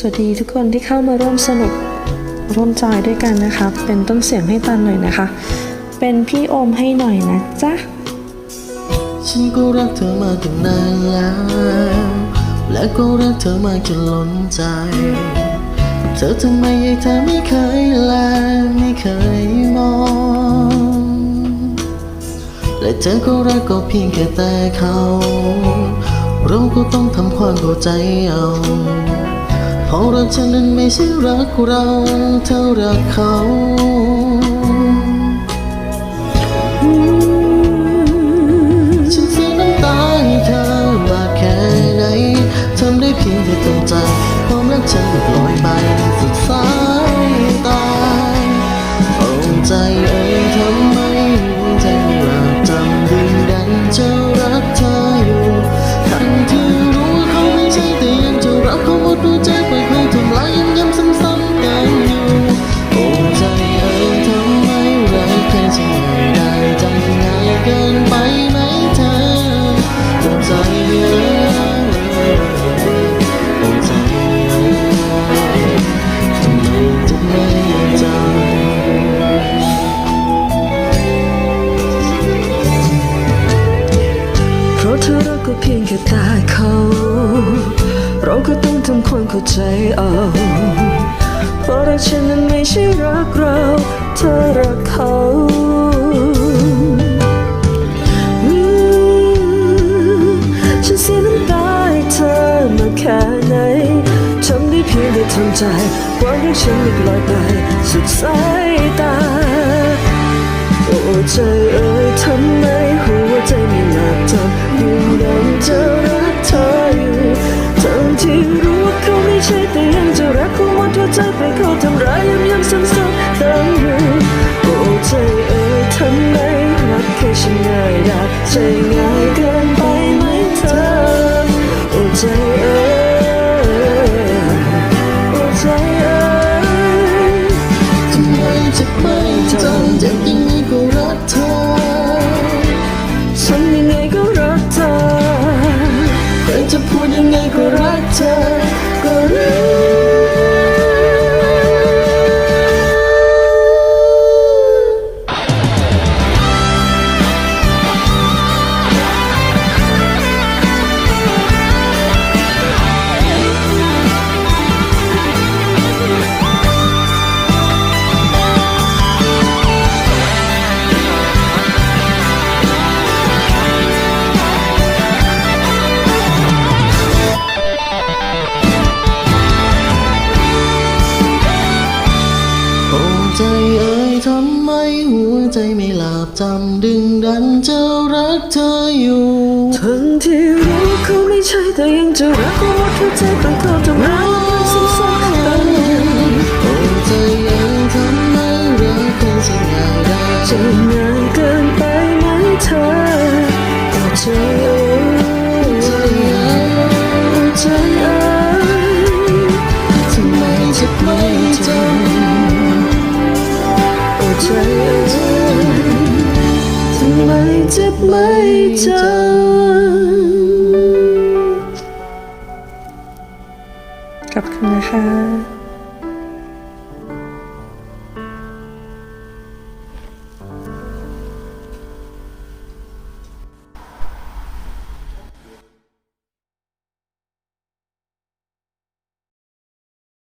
สวัสดีทุกคนที่เข้ามาร่วมสนุกร่วมจอยด้วยกันนะคะ เป็นต้นเสียงให้ตันหน่อยนะคะ เป็นพี่โอมให้หน่อยนะจ๊ะ ฉันก็รักเธอมาตั้งนานแล้ว และก็รักเธอมากจนล้นใจ เธอทำไมยังเธอไม่เคยแลไม่เคยมอง และเธอก็รักก็เพียงแค่แต่เขา เราก็ต้องทำความเข้าใจเอา เพราะรักฉันนั้นไม่ใช่รักเราเท่ารักเขาฉันเสียน้ำตาให้เธอมาแค่ไหนทำได้เพียงแค่ทำใจความรักฉันหลุดลอยไปสุดสายตาโอ้ใจ พียงแค่ตาเขา เราก็ต้องทำความเข้าใจเอาเพราะรักฉันนั้นไม่ใช่รักเราเธอรักเขาอืมฉันเสียน้ำตาให้เธอมาแค่ไหนทำได้เพียงแต่ทำใจความรักฉันไม่ลอยไปสุดสายตาโอ้ใจเอ่ยทำไมหัวใจไม่หลับจำ ที่รู้ว่าเขาไม่ใช่แต่ยังจะรักเขาหมดหัวใจไปเขาทำร้ายย้ำย้ำซ้ำ รั ใจเอ่ยทำไมหัวใจไม่หลับจำดึงดันจะรักเธออยู่ ทั้งที่รู้เขาไม่ใช่แต่ยังจะรักเขาหมดหัวใจต้องเขาจะร้ายมันซ้ำๆตั้งอยู่โอ้ใจเอ่ยทำไมรักกันสัญญาได้จะง่ายเกินไปไหมเธอำไมเจ็บไม่จำขอบคุณนะคะ